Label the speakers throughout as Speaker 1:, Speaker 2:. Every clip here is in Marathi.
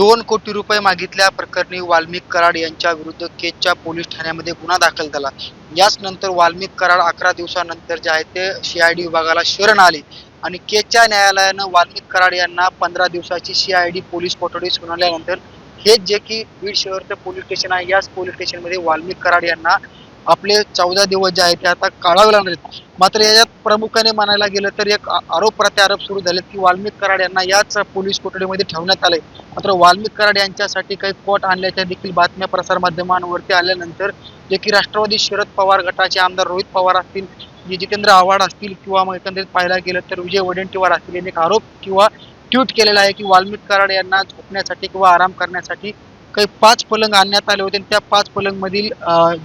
Speaker 1: दोन कोटी रुपये मागितल्या प्रकरणी वाल्मिक कराड यांच्या विरुद्ध केजच्या पोलीस ठाण्यामध्ये गुन्हा दाखल झाला. याच नंतर वाल्मिक कराड अकरा दिवसानंतर जे आहे ते सीआयडी विभागाला शरण आले. आणि केजच्या न्यायालयानं वाल्मिक कराड यांना पंधरा दिवसाची सीआयडी पोलीस कोठडी सुनावल्यानंतर हेच जे की बीड शहरचं पोलीस स्टेशन आहे याच पोलीस स्टेशनमध्ये वाल्मिक कराड यांना आपले चौदा दिवस जे आहेत ते आता काढावे लागणार आहेत. मात्र याच्यात प्रमुखाने म्हणायला गेलं तर एक आरोप प्रत्यारोप सुरू झालेत की वाल्मिक कराड यांना याच पोलीस कोठडीमध्ये ठेवण्यात आले मात्र वाल्मिक कराड यांच्यासाठी काही कोट आणल्याच्या देखील बातम्या प्रसारमाध्यमांवरती आल्यानंतर जे की राष्ट्रवादी शरद पवार गटाचे आमदार रोहित पवार असतील जे जितेंद्र आव्हाड असतील किंवा मग एकंदरीत पाहायला गेलं तर विजय वडेंटीवार असतील यांनी एक आरोप किंवा ट्विट केलेला आहे की वाल्मिक कराड यांना झोपण्यासाठी किंवा आराम करण्यासाठी काही पाच पलंग आणण्यात आले होते आणि त्या पाच पलंग मधील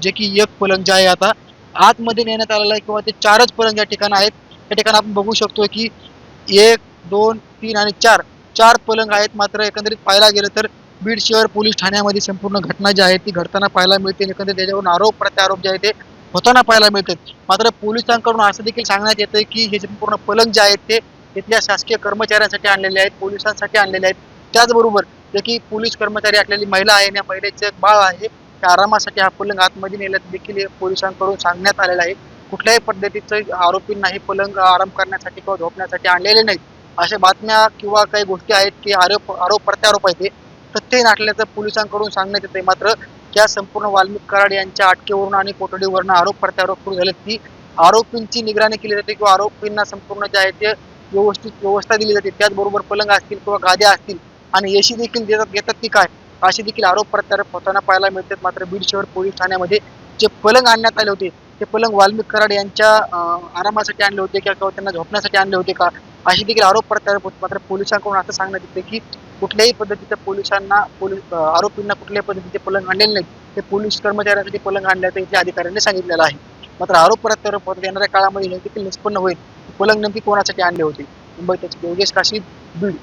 Speaker 1: जे की एक पलंग जे आहे आता आतमध्ये नेण्यात आलेला आहे किंवा ते चारच पलंग या ठिकाणी आहेत. त्या ठिकाणी आपण बघू शकतो की एक दोन तीन आणि चार चार पलंग आहेत. मात्र एकंदरीत पाहायला गेलं तर बीड शहर पोलीस ठाण्यामध्ये संपूर्ण घटना जी आहे ती घडताना पाहायला मिळते एकंदरीत त्याच्यावरून आरोप प्रत्यारोप जे आहे ते होताना पाहायला मिळतात मात्र पोलिसांकडून असं देखील सांगण्यात येतं की हे संपूर्ण पलंग जे आहेत ते तिथल्या शासकीय कर्मचाऱ्यांसाठी आणलेले आहेत पोलिसांसाठी आणलेले आहेत. त्याचबरोबर जे की पोलीस कर्मचारी असलेली महिला आहे आणि या महिलेचं एक बाळ आहे. त्या आरामासाठी हा पलंग आतमध्ये नेल्यात देखील हे पोलिसांकडून सांगण्यात आलेलं आहे. कुठल्याही पद्धतीचं आरोपींना हे पलंग आराम करण्यासाठी किंवा झोपण्यासाठी आणलेले नाहीत. अशा बातम्या किंवा काही गोष्टी आहेत की आरोप आरोप प्रत्यारोप आहेत ते तथ्य नाटल्याचं पोलिसांकडून सांगण्यात येते मात्र या संपूर्ण वाल्मिक कराड यांच्या अटकेवरून आणि कोठडीवरून आरोप प्रत्यारोप सुरू झाले ती आरोपींची निगराणी केली जाते किंवा आरोपींना संपूर्ण जे आहे ते व्यवस्थित व्यवस्था दिली जाते. त्याचबरोबर पलंग असतील किंवा गाद्या असतील आणि एसी देखील देतात घेतात ती काय? असे देखील आरोप प्रत्यारोप होताना पाहायला मिळतात. मात्र बीड शहर पोलीस ठाण्यामध्ये जे पलंग आणण्यात आले होते ते पलंग वाल्मिक कराड यांच्या आरामासाठी आणले होते किंवा त्यांना झोपण्यासाठी आणले होते का? अशी देखील आरोप प्रत्यारोप होत मात्र पोलिसांकडून असं सांगण्यात येते की कुठल्याही पद्धतीचं पोलिसांना पोलीस आरोपींना कुठल्याही पद्धतीचे पलंग आणलेले नाहीत. ते पोलीस कर्मचाऱ्यांसाठी पलंग आणल्याचं इथल्या अधिकाऱ्यांनी सांगितलेलं आहे. मात्र आरोप प्रत्यारोप होत येणाऱ्या काळामध्ये हे देखील निष्पन्न होईल. पलंग नेमकी कोणासाठी आणले होते? मुंबई त्याचे योगेश काशी बीड.